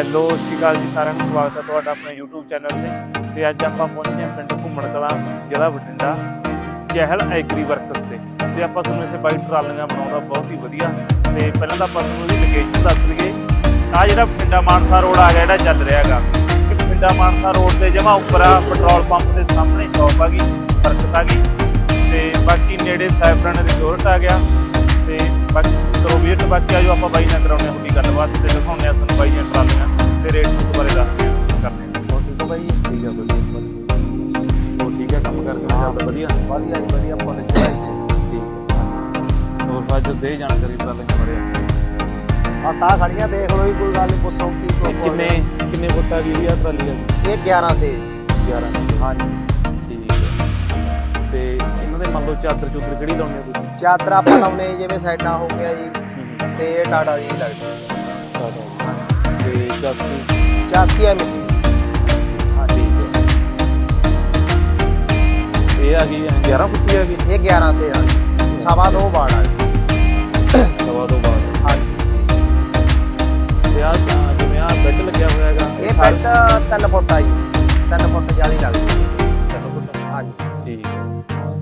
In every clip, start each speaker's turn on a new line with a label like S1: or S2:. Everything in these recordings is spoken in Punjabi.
S1: ਹੈਲੋ, ਸਤਿ ਸ਼੍ਰੀ ਅਕਾਲ ਜੀ ਸਾਰਿਆਂ ਨੂੰ, ਸਵਾਗਤ ਹੈ ਤੁਹਾਡਾ ਆਪਣੇ YouTube ਚੈਨਲ ਤੇ। ਤੇ ਅੱਜ ਆਪਾਂ ਪਹੁੰਚੇ ਹਾਂ ਪਿੰਡ ਘੁੰਮਣ ਕਲਾਂ ਜ਼ਿਲ੍ਹਾ ਬਠਿੰਡਾ ਚਹਿਲ ਐਗਰੀ ਵਰਕਸ ਤੇ। ਤੇ ਆਪਾਂ ਤੁਹਾਨੂੰ ਇੱਥੇ ਬਾਈ ਟਰਾਲੀਆਂ ਬਣਾਉਂਦਾ ਬਹੁਤ ਹੀ ਵਧੀਆ। ਤੇ ਪਹਿਲਾਂ ਤਾਂ ਆਪਾਂ ਤੁਹਾਨੂੰ ਇਹਦੀ ਲੋਕੇਸ਼ਨ ਦੱਸ ਦਈਏ। ਆ ਜਿਹੜਾ ਬਠਿੰਡਾ ਮਾਨਸਾ ਰੋਡ ਆ ਗਿਆ, ਜਿਹੜਾ ਚੱਲ ਰਿਹਾ ਹੈਗਾ। ਇਹ ਬਠਿੰਡਾ ਮਾਨਸਾ ਰੋਡ ਤੇ ਜਮਾ ਉੱਪਰ ਆ, ਪੈਟਰੋਲ ਪੰਪ ਦੇ ਸਾਹਮਣੇ ਸ਼ਾਪ ਆ ਗਈ ਵਰਕਸ ਆ ਗਈ ਤੇ ਬਾਕੀ ਨੇੜੇ ਸੈਫਰਨ ਰਿਜ਼ੋਰਟ ਆ ਗਿਆ। ਤੇ ਬਾਕੀ ਕਰੋ ਵੀਰ ਬਾਕੀ ਆ ਜੋ ਆਪਾਂ ਬਾਈ ਨਾਲ ਕਰਾਉਣੇ ਆਪਣੀ ਗੱਲਬਾਤ ਤੇ ਦਿਖਾਉਂਦੇ ਆ ਤੁਹਾਨੂੰ ਬਾਈ ਦੀਆਂ ਟਰਾਲੀਆਂ ਤੇ ਰੇਟ ਨੂੰ ਬਾਰੇ ਦੱਸਦੇ ਆ ਕਰਦੇ ਆ
S2: ਹੋਰ ਠੀਕ ਹੋ ਬਾਈ?
S1: ਠੀਕ ਆ ਵਧੀਆ ਹੋਰ ਠੀਕ ਹੈ ਕੰਮ ਕਰਕੇ ਚੱਲਦਾ ਵਧੀਆ।
S2: ਵਧੀਆ ਜੀ ਵਧੀਆ ਫੁੱਲ ਚੜਾਈ
S1: ਠੀਕ ਹੋਰ ਬਾਅਦ ਦੇ ਜਾਣਕਾਰੀ ਟਰਾਲੀਆਂ ਬਾਰੇ
S2: ਆ ਸਾਹ ਖੜੀਆਂ ਦੇਖ ਲਓ ਜੀ ਕੋਈ ਗੱਲ ਨਹੀਂ ਪੁੱਛੋ ਕੀ
S1: ਕਿੰਨੇ ਕਿੰਨੇ ਫੁੱਟ ਆ ਗਈ ਆ ਟਰਾਲੀ ਆ?
S2: ਇਹ 11 ਸੇ।
S1: 11
S2: ਹਾਂਜੀ।
S1: ਠੀਕ ਤੇ ਇਹਨਾਂ ਦੇ ਮੰਨ ਲਓ ਚਾਦਰ ਚੁੱਦਰ ਕਿਹੜੀ ਲਾਉਣੀ ਆ ਤੁਸੀਂ?
S2: ਚਾਦਰ ਆਪਾਂ ਲਾਉਨੇ ਜਿਵੇਂ ਸਾਈਡਾਂ ਹੋ ਗਿਆ ਜੀ
S1: ਹੂੰ।
S2: ਤੇ ਇਹ ਟਾਟਾ ਜੀ ਲੱਗਦਾ।
S1: ਤੇ 84
S2: 84 ਐਮਸੀ ਹਾਂਜੀ।
S1: ਇਹ ਆ ਗਈ 11 ਫੁੱਟੀ ਆ ਗਈ?
S2: ਇਹ 11 ਸੇ ਆ ਜੀ। ਸਵਾ ਦੋ ਬਾੜ ਆ ਜੀ।
S1: ਸਵਾ ਤੋਂ ਬਾਅਦ
S2: ਹਾਂਜੀ।
S1: ਤੇ ਆ ਜਿਵੇਂ ਆ ਬੈੱਡ ਲੱਗਿਆ ਹੋਇਆ ਹੈਗਾ
S2: ਇਹ ਬੈੱਡ 3 ਫੁੱਟ ਆ ਜੀ। 3 ਫੁੱਟ 40 ਲੱਗਦੀ।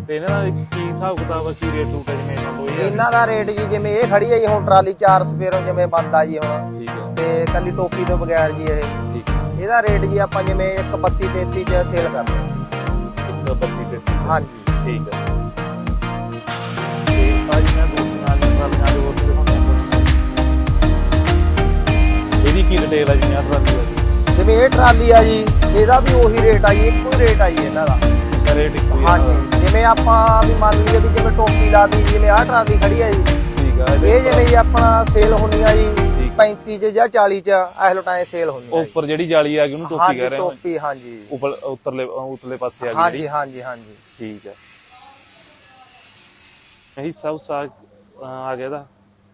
S1: ਤੇ ਇਹਨਾਂ ਦਾ ਕੀ ਹਿਸਾਬ ਕਿਤਾਬ ਆ ਕੀ ਰੇਟ ਰੂਟ ਹੈ ਜਿਵੇਂ ਮੰਨ ਲਓ ਇਹ
S2: ਇਹਨਾਂ ਦਾ ਰੇਟ ਜੀ ਜਿਵੇਂ ਇਹ ਖੜੀ ਹੈ ਜੀ ਹੁਣ ਟਰਾਲੀ 4 ਸਪੇਰੋਂ ਜਿਵੇਂ ਬੰਦਾ ਜੀ ਹੁਣ।
S1: ਠੀਕ ਹੈ
S2: ਤੇ ਕੱਲੀ ਟੋਪੀ ਤੋਂ ਬਗੈਰ ਜੀ ਇਹ।
S1: ਠੀਕ ਹੈ
S2: ਇਹਦਾ ਰੇਟ ਜੀ ਆਪਾਂ ਜਿਵੇਂ 132 33 ਚ ਸੇਲ ਕਰਦੇ ਹਾਂ
S1: ਇੱਕ ਬੱਤੀ ਤੇ
S2: ਹਾਂਜੀ।
S1: ਠੀਕ ਹੈ ਤੇ ਅੱਜ ਮੈਂ ਦੂਸਰੀਆਂ ਨਾਲ ਨਾਲ ਨਾਲ ਹੋਰ ਦਿਖਾਉਂਦਾ ਇਹਦੀ ਕੀ ਡਿਟੇਲ ਆ ਜੀ ਯਾਰ ਰਾਤੀ ਦਾ ਜੀ?
S2: ਜਿਵੇਂ ਇਹ ਟਰਾਲੀ ਆ ਜੀ ਇਹਦਾ ਵੀ ਉਹੀ ਰੇਟ ਆ ਜੀ ਇੱਕੋ ਹੀ ਰੇਟ ਆ ਜੀ ਇਹਨਾਂ ਦਾ।
S1: ਰੇਟ ਇੱਕੋ ਹੀ ਆ।
S2: ਹਾਂਜੀ ਜਿਵੇਂ ਆਪਾਂ ਵੀ ਮੰਨ ਲਈਏ ਵੀ ਜਿਵੇਂ ਟੋਪੀ ਲਾਦੀ ਜਿਵੇਂ ਆਹ ਟਰਾਲੀ ਖੜੀ ਆ ਜੀ।
S1: ਠੀਕ ਆ
S2: ਇਹ ਜਿਵੇਂ ਜੀ ਆਪਣਾ ਸੇਲ ਹੁੰਦੀ ਆ ਜੀ
S1: ਠੀਕ।
S2: 35 ਚ ਜਾਂ 40 ਚ ਇਸ ਲੋਟਾਂ ਸੇਲ ਹੁੰਦੀ ਆ।
S1: ਉੱਪਰ ਜਿਹੜੀ ਜਾਲੀ ਆ ਗਈ ਉਹਨੂੰ ਟੋਪੀ ਕਹਿ ਰਹੇ ਹੋ
S2: ਟੋਪੀ ਹਾਂਜੀ।
S1: ਉੱਪਰ ਉੱਤਰਲੇ ਉਤਲੇ ਪਾਸੇ ਆ ਗਈ
S2: ਹਾਂਜੀ ਹਾਂਜੀ ਹਾਂਜੀ।
S1: ਠੀਕ ਹੈ ਇਹੀ ਸਭ ਸਾਗ ਆ ਗਿਆ ਦਾ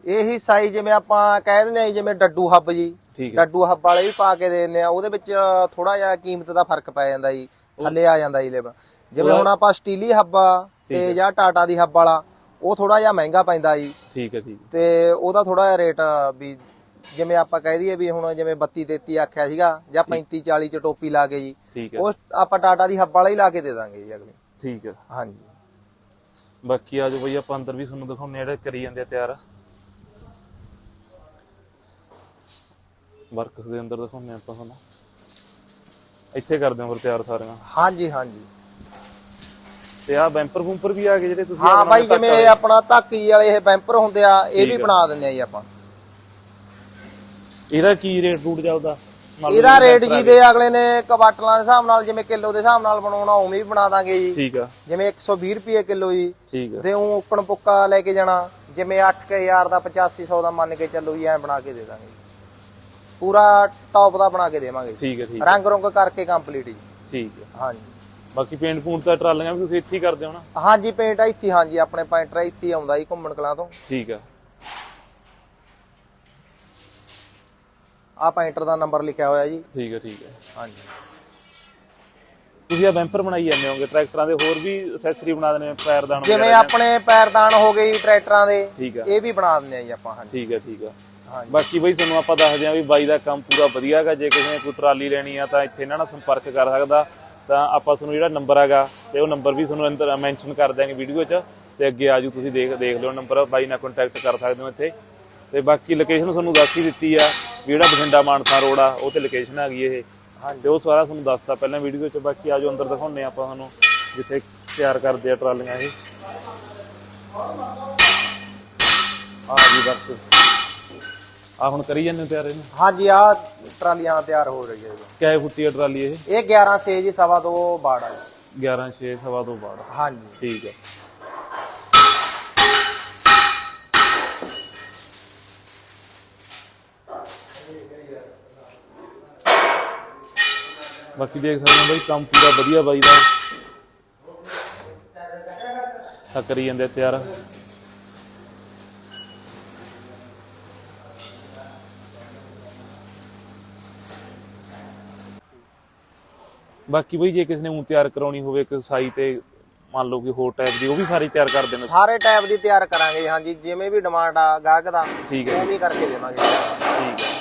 S2: ਇਹੀ ਸਾਈ ਜਿਵੇਂ ਆਪਾਂ ਕਹਿ ਦਿੰਦੇ ਆ ਜਿਵੇਂ ਡੱਡੂ ਹੱਬ ਜੀ। ਡੱਡੂ ਹੱਬ ਵਾਲੇ ਵੀ ਪਾ ਕੇ ਦੇ ਦਿੰਦੇ ਆ ਉਹਦੇ ਵਿੱਚ ਥੋੜਾ ਜਿਹਾ ਕੀਮਤ ਦਾ ਫ਼ਰਕ ਪੈ ਜਾਂਦਾ ਜੀ ਥੱਲੇ ਆ ਜਾਂਦਾ ਜੀ ਲੇਬ ਜਿਵੇਂ ਹੁਣ ਆਪਾਂ ਸਟੀਲੀ ਹੱਬ ਆ ਤੇ ਜਾਂ ਟਾਟਾ ਦੀ ਹੱਬ ਵਾਲਾ ਉਹ ਥੋੜਾ ਜਿਹਾ ਮਹਿੰਗਾ ਪੈਂਦਾ ਜੀ।
S1: ਠੀਕ ਹੈ ਠੀਕ
S2: ਤੇ ਉਹਦਾ ਥੋੜਾ ਜਿਹਾ ਰੇਟ ਵੀ ਜਿਵੇਂ ਆਪਾਂ ਕਹਿ ਦਈਏ ਵੀ ਹੁਣ ਜਿਵੇਂ 32 33 ਆਖਿਆ ਸੀਗਾ ਜਾਂ 35 40 ਚ ਟੋਪੀ ਲਾ ਕੇ ਜੀ ਉਹ ਆਪਾਂ ਟਾਟਾ ਦੀ ਹੱਬ ਵਾਲਾ ਹੀ ਲਾ ਕੇ ਦੇ ਦਾਂਗੇ ਜੀ ਅਗਲੇ।
S1: ਠੀਕ ਹੈ।
S2: ਹਾਂਜੀ।
S1: ਬਾਕੀ ਆ ਜੋ ਬਈ ਆਪਾਂ ਅੰਦਰ ਵੀ ਤੁਹਾਨੂੰ ਦਿਖਾਉਂਦੇ ਆ ਜਿਹੜੇ ਕਰੀ ਜਾਂਦੇ ਆ ਤਿਆਰ। ਵਰਕਸ ਦੇ ਅੰਦਰ ਦਿਖਾਉਂਦੇ ਆਪਾਂ ਤੁਹਾਨੂੰ। ਇੱਥੇ ਕਰਦੇ ਹਾਂ ਫਿਰ ਤਿਆਰ ਸਾਰੀਆਂ।
S2: ਹਾਂਜੀ ਹਾਂਜੀ।
S1: ਤੇ ਆ ਬੈਂਪਰ ਬੂੰਪਰ ਵੀ ਆ ਗਏ ਜਿਹੜੇ ਤੁਸੀਂ
S2: ਹਾਂ ਬਾਈ ਜਿਵੇਂ ਇਹ ਆਪਣਾ ਧਾਕੀ ਵਾਲੇ ਇਹ ਬੈਂਪਰ ਹੁੰਦੇ ਆ ਇਹ ਵੀ। ਬਣਾ ਦਿੰਦੇ ਆ ਜੀ ਆਪਾਂ।
S1: ਇਹਦਾ ਕੀ ਰੇਟ ਰੂਟ ਲਓ
S2: ਇਹਦਾ ਰੇਟ ਜੀ ਦੇ ਅਗਲੇ ਨੇ ਕਵਾਟਲਾਂ ਦੇ ਹਿਸਾਬ ਨਾਲ ਜਿਵੇਂ ਕਿਲੋ ਦੇ ਹਿਸਾਬ ਨਾਲ ਬਣਾਉਣਾ ਉਵੇਂ ਵੀ ਬਣਾ ਦਾਂਗੇ। ਜੀ।
S1: ਠੀਕ ਆ।
S2: ਜਿਵੇਂ 120 ਰੁਪਏ ਕਿਲੋ ਜੀ।
S1: ਠੀਕ ਆ।
S2: ਤੇ ਉਹ ਓਪਨ ਪੁੱਕਾ ਲੈ ਕੇ ਜਾਣਾ। ਜਿਵੇਂ 8000 ਦਾ 8500 ਦਾ ਮੰਨ ਕੇ ਚੱਲੋ ਜੀ ਐ ਬਣਾ ਕੇ ਦੇ ਦਾਂਗੇ ਪੂਰਾ ਟੌਪ ਦਾ ਬਣਾ ਕੇ ਦੇਵਾਂਗੇ
S1: ਠੀਕ ਹੈ ਠੀਕ
S2: ਰੰਗ ਰੰਗ ਕਰਕੇ ਕੰਪਲੀਟ ਜੀ।
S1: ਠੀਕ ਆ।
S2: ਹਾਂਜੀ।
S1: ਬਾਕੀ ਪੇਂਟ ਪੂੰਟ ਤਾਂ ਟਰਾਲੀਆਂ ਵੀ ਤੁਸੀਂ ਇੱਥੇ ਹੀ ਕਰਦੇ ਹੋ ਨਾ?
S2: ਹਾਂਜੀ ਪੇਂਟ ਇੱਥੇ ਹੀ, ਹਾਂਜੀ ਆਪਣੇ ਪੈਂਟਰ ਇੱਥੇ ਆਉਂਦਾ ਜੀ ਘੁੰਮਣ ਕਲਾਂ ਤੋਂ।
S1: ਠੀਕ ਆ।
S2: ਆ ਪੈਂਟਰ ਦਾ ਨੰਬਰ ਲਿਖਿਆ ਹੋਇਆ ਜੀ।
S1: ਠੀਕ ਆ ਠੀਕ ਆ।
S2: ਹਾਂਜੀ।
S1: ਤੁਸੀਂ ਆ ਬੈਂਪਰ ਬਣਾਈ ਜਾਂਦੇ ਹੋਗੇ ਟਰੈਕਟਰਾਂ ਦੇ ਹੋਰ ਵੀ ਐਕਸੈਸਰੀ ਬਣਾ ਦਿੰਦੇ ਨੇ ਪੈਰਦਾਨ
S2: ਜਿਵੇਂ ਆਪਣੇ ਪੈਰਦਾਨ ਹੋ ਗਏ ਜੀ ਟਰੈਕਟਰਾਂ ਦੇ
S1: ਠੀਕ ਆ।
S2: ਇਹ ਵੀ ਬਣਾ ਦਿੰਦੇ ਆ ਜੀ ਆਪਾਂ ਹਾਂਜੀ।
S1: ਠੀਕ ਆ ਠੀਕ ਆ।
S2: ਹਾਂਜੀ।
S1: ਬਾਕੀ ਬਈ ਤੁਹਾਨੂੰ ਆਪਾਂ ਦੱਸਦੇ ਆ ਵੀ ਬਾਈ ਦਾ ਕੰਮ ਪੂਰਾ ਵਧੀਆ ਹੈਗਾ ਜੇ ਕਿਸੇ ਨੇ ਕੋਈ ਟਰਾਲੀ ਲੈਣੀ ਆ ਤਾਂ ਇੱਥੇ ਇਹਨਾਂ ਨਾਲ ਸੰਪਰਕ ਕਰ ਸਕਦਾ। ਤਾਂ ਆਪਾਂ ਤੁਹਾਨੂੰ ਜਿਹੜਾ ਨੰਬਰ ਹੈਗਾ ਤੇ ਉਹ ਨੰਬਰ ਵੀ ਤੁਹਾਨੂੰ ਅੰਦਰ ਮੈਂਸ਼ਨ ਕਰ ਦਿਆਂਗੇ ਵੀਡੀਓ 'ਚ ਤੇ ਅੱਗੇ ਆਜੂ ਤੁਸੀਂ ਦੇਖ ਦੇਖ ਲਿਓ ਨੰਬਰ ਬਾਈ ਨਾਲ ਕੰਟੈਕਟ ਕਰ ਸਕਦੇ ਹੋ ਇੱਥੇ। ਤੇ ਬਾਕੀ ਲੋਕੇਸ਼ਨ ਤੁਹਾਨੂੰ ਦੱਸ ਹੀ ਦਿੱਤੀ ਆ ਵੀ ਜਿਹੜਾ ਬਠਿੰਡਾ ਮਾਨਸਾ ਰੋਡ ਆ ਉਹ ਤੇ ਲੋਕੇਸ਼ਨ ਹੈਗੀ ਇਹ।
S2: ਹਾਂਜੀ।
S1: ਤੇ ਉਹ ਸਾਰਾ ਤੁਹਾਨੂੰ ਦੱਸਤਾ ਪਹਿਲਾਂ ਵੀਡੀਓ 'ਚ ਬਾਕੀ ਆਜੋ ਅੰਦਰ ਦਿਖਾਉਂਦੇ ਆ ਆਪਾਂ ਤੁਹਾਨੂੰ ਜਿੱਥੇ ਤਿਆਰ ਕਰਦੇ ਆ ਟਰਾਲੀਆਂ ਇਹ। ਆ ਜੀ ਬਸ। ਆ ਹੁਣ ਕਰੀ ਜਾਂਦੇ ਹੋ ਤਿਆਰ ਇਹਨੂੰ?
S2: ਹਾਂਜੀ ਆ ਟਰਾਲੀਆਂ ਤਿਆਰ ਹੋ ਰਹੀ ਹੈ
S1: ਕਿਆ ਫੁੱਟੀ ਆ ਟਰਾਲੀ ਇਹ?
S2: ਇਹ 11 ਸੇ ਜੀ ਸਵਾ ਦੋ ਬਾੜ ਆ ਜੀ।
S1: 11 6 ਸਵਾ ਤੋਂ ਬਾਅਦ
S2: ਹਾਂਜੀ।
S1: ਠੀਕ ਹੈ ਬਾਕੀ ਦੇਖ ਸਕਦੇ ਹੋ ਬਾਈ ਕੰਮ ਪੂਰਾ ਵਧੀਆ ਬਾਈ ਦਾ। ਆ ਕਰੀ ਜਾਂਦੇ ਤਿਆਰ। ਬਾਕੀ ਬਈ ਜੇ ਕਿਸੇ ਨੇ ਉਹ ਤਿਆਰ ਕਰਾਉਣੀ ਹੋਵੇ ਇੱਕ ਸਾਈ ਤੇ ਮੰਨ ਲਓ ਕਿ ਹੋਰ ਟਾਈਪ ਦੀ ਉਹ ਵੀ ਸਾਰੀ ਤਿਆਰ ਕਰ ਦੇਣਾ।
S2: ਸਾਰੇ ਟਾਈਪ ਦੀ ਤਿਆਰ ਕਰਾਂਗੇ ਹਾਂਜੀ ਜਿਵੇਂ ਵੀ ਡਿਮਾਂਡ ਆ ਗਾਹਕ ਦਾ
S1: ਠੀਕ ਹੈ
S2: ਉਹ ਵੀ ਕਰਕੇ ਦੇਵਾਂਗੇ।
S1: ਠੀਕ ਹੈ।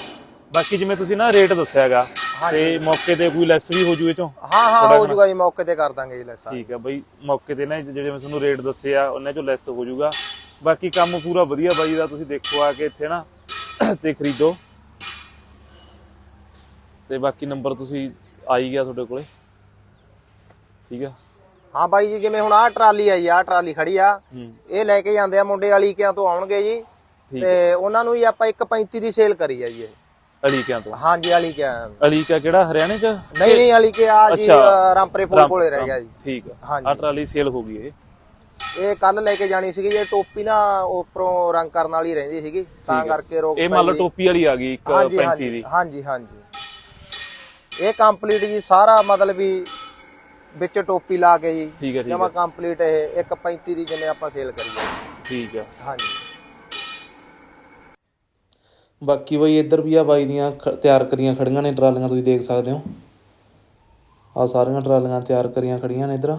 S1: ਬਾਕੀ ਜਿਵੇਂ ਤੁਸੀਂ ਨਾ ਰੇਟ ਦੱਸਿਆਗਾ ਤੇ ਮੌਕੇ ਤੇ ਕੋਈ ਲੈਸ ਵੀ ਹੋ ਜੂ ਇਹ ਚੋਂ?
S2: ਹਾਂ ਹਾਂ ਹੋ ਜਾਊਗਾ ਜੀ ਮੌਕੇ ਤੇ ਕਰ ਦਾਂਗੇ ਜੀ ਲੈਸਾ
S1: ਠੀਕ ਆ ਬਈ ਮੌਕੇ ਤੇ ਨਾ ਜਿਹੜੇ ਮੈਂ ਤੁਹਾਨੂੰ ਰੇਟ ਦੱਸੇ ਆ ਉਹਨਾਂ ਚੋਂ ਲੈਸ ਹੋ ਜਾਊਗਾ ਬਾਕੀ ਕੰਮ ਪੂਰਾ ਵਧੀਆ ਬਾਈ ਦਾ ਤੁਸੀਂ ਦੇਖੋ ਆ ਕੇ ਇੱਥੇ ਨਾ ਤੇ ਖਰੀਦੋ। ਤੇ ਬਾਕੀ ਨੰਬਰ ਤੁਸੀਂ ਆ ਹੀ ਗਿਆ ਤੁਹਾਡੇ ਕੋਲੇ? ਠੀਕ ਆ?
S2: ਹਾਂ ਬਾਈ ਜੀ ਜਿਵੇਂ ਹੁਣ ਆਹ ਟਰਾਲੀ ਆ ਜੀ ਆਹ ਟਰਾਲੀ ਖੜੀ ਆ। ਇਹ ਲੈ ਕੇ ਜਾਂਦੇ ਆ ਮੁੰਡੇ ਵਾਲੀ ਕਿਆਂ ਤੋਂ ਆਉਣਗੇ ਜੀ। ਤੇ ਉਹਨਾਂ ਨੂੰ ਹੀ ਆਪਾਂ 1.35 ਦੀ ਸੇਲ ਕਰੀ ਆ ਜੀ ਇਹ।
S1: ਅਲੀਕਿਆਂ ਤੋਂ?
S2: ਹਾਂਜੀ ਵਾਲੀ ਕਿਆ
S1: ਅਲੀਕਾ ਕਿਹੜਾ? ਹਰਿਆਣੇ ਚ?
S2: ਨਹੀਂ ਨਹੀਂ ਵਾਲੀ ਕਿ ਆ ਜੀ ਰਾਮਪਰੇ ਪੁਲ ਕੋਲੇ ਰਹਿ ਗਿਆ ਜੀ।
S1: ਠੀਕ ਆ। ਆ ਟਰਾਲੀ ਸੇਲ ਹੋ ਗਈ ਇਹ।
S2: ਇਹ ਕੱਲ ਲੈ ਕੇ ਜਾਣੀ ਸੀਗੀ ਜੇ ਟੋਪੀ ਨਾ ਉੱਪਰੋਂ ਰੰਗ ਕਰਨ ਵਾਲੀ ਰਹਿੰਦੀ ਸੀਗੀ ਤਾਂ ਕਰਕੇ ਰੋਕ
S1: ਇਹ ਮੰਨ ਲਓ ਟੋਪੀ ਵਾਲੀ ਆ ਗਈ ਇੱਕ
S2: ਹਾਂਜੀ
S1: 35
S2: ਹਾਂਜੀ
S1: ਦੀ।
S2: ਹਾਂਜੀ ਹਾਂਜੀ। ਇਹ ਕੰਪਲੀਟ ਜੀ ਸਾਰਾ ਮਤਲਬ ਵੀ ਵਿੱਚ ਟੋਪੀ ਲਾ ਕੇ ਜੀ।
S1: ਠੀਕ ਹੈ ਠੀਕ
S2: ਜਮਾ
S1: ਹੈ।
S2: ਕੰਪਲੀਟ ਇਹ 1.35 ਦੀ ਜਿਵੇਂ ਆਪਾਂ ਸੇਲ ਕਰੀਏ
S1: ਠੀਕ ਆ
S2: ਹਾਂਜੀ।
S3: ਬਾਕੀ ਬਈ ਇੱਧਰ ਵੀ ਆ ਬਾਈ ਦੀਆਂ ਤਿਆਰ ਕਰੀਆਂ ਖੜੀਆਂ ਨੇ ਟਰਾਲੀਆਂ ਤੁਸੀਂ ਦੇਖ ਸਕਦੇ ਹੋ। ਆ ਸਾਰੀਆਂ ਟਰਾਲੀਆਂ ਤਿਆਰ ਕਰੀਆਂ ਖੜੀਆਂ ਨੇ ਇੱਧਰ।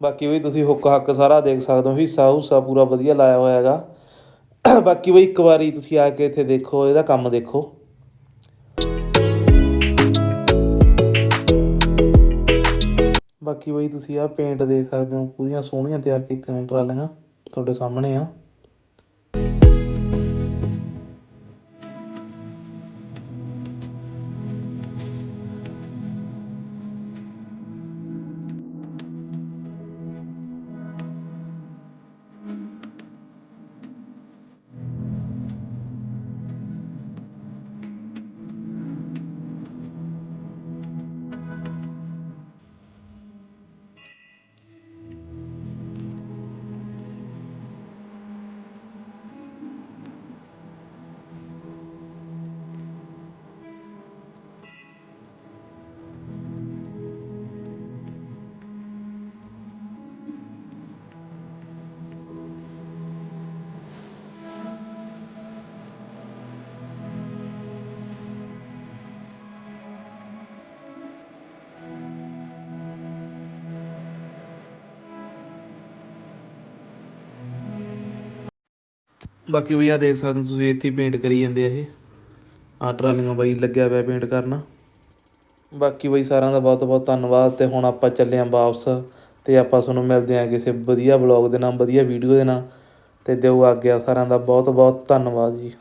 S3: ਬਾਕੀ ਬਈ ਤੁਸੀਂ ਹੁੱਕ ਹੱਕ ਸਾਰਾ ਦੇਖ ਸਕਦੇ ਹੋ ਹਿੱਸਾ ਹੁੱਸਾ ਪੂਰਾ ਵਧੀਆ ਲਾਇਆ ਹੋਇਆ ਹੈਗਾ। ਬਾਕੀ ਬਈ ਇੱਕ ਵਾਰੀ ਤੁਸੀਂ ਆ ਕੇ ਇੱਥੇ ਦੇਖੋ ਇਹਦਾ ਕੰਮ ਦੇਖੋ। ਬਾਕੀ ਬਾਈ ਤੁਸੀਂ ਆਹ ਪੇਂਟ ਦੇਖ ਸਕਦੇ ਹੋ, ਪੂਰੀਆਂ ਸੋਹਣੀਆਂ ਤਿਆਰ ਕੀਤੀਆਂ ਨੇ ਟਰਾਲੀਆਂ, ਤੁਹਾਡੇ ਸਾਹਮਣੇ ਆ। ਬਾਕੀ ਵੀ ਆ ਦੇਖ ਸਕਦੇ ਹੋ ਤੁਸੀਂ, ਇੱਥੇ ਪੇਂਟ ਕਰੀ ਜਾਂਦੇ ਆ ਇਹ। ਆ ਟਰਾਲੀਆਂ ਬਾਈ ਲੱਗਿਆ ਪਿਆ ਪੇਂਟ ਕਰਨਾ। ਬਾਕੀ ਬਾਈ ਸਾਰਿਆਂ ਦਾ ਬਹੁਤ ਬਹੁਤ ਧੰਨਵਾਦ ਤੇ ਹੁਣ ਆਪਾਂ ਚੱਲੇ ਆਂ ਵਾਪਸ ਤੇ ਆਪਾਂ ਤੁਹਾਨੂੰ ਮਿਲਦੇ ਆਂ ਕਿਸੇ ਵਧੀਆ ਬਲੌਗ ਦੇ ਨਾਲ, ਵਧੀਆ ਵੀਡੀਓ ਦੇ ਨਾਲ। ਤੇ ਦਿਓ ਆਗਿਆ ਸਾਰਿਆਂ ਦਾ ਬਹੁਤ ਬਹੁਤ ਧੰਨਵਾਦ ਜੀ।